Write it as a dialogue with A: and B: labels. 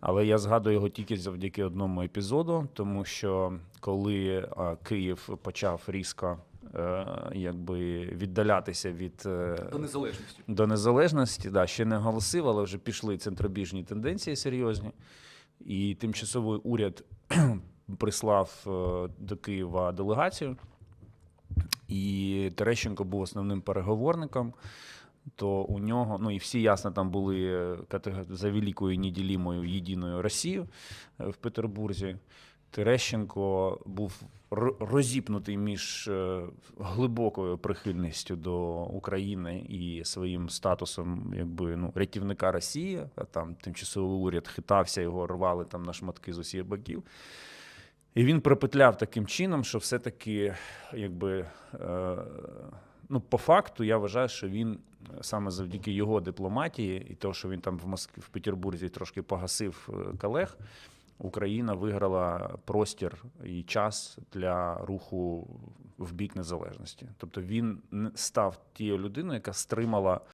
A: Але я згадую його тільки завдяки одному епізоду, тому що коли Київ почав різко е, якби віддалятися від е,
B: До незалежності.
A: до незалежності, да, ще не оголосив, але вже пішли центробіжні тенденції серйозні. І тимчасовий уряд прислав е, до Києва делегацію, і Терещенко був основним переговорником. То у нього, ну і всі ясно, там були е, за великою неділімою єдиною Росією е, в Петербурзі. Терещенко був розіпнутий між е, глибокою прихильністю до України і своїм статусом, якби ну, рятівника Росії, а там тимчасовий уряд хитався, його рвали там на шматки з усіх боків. І він пропетляв таким чином, що все-таки, якби, ну, по факту, я вважаю, що він саме завдяки його дипломатії і того, що він там в Москві, в Петербурзі трошки погасив е, колег, Україна виграла простір і час для руху в бік незалежності. Тобто він став тією людиною, яка стримала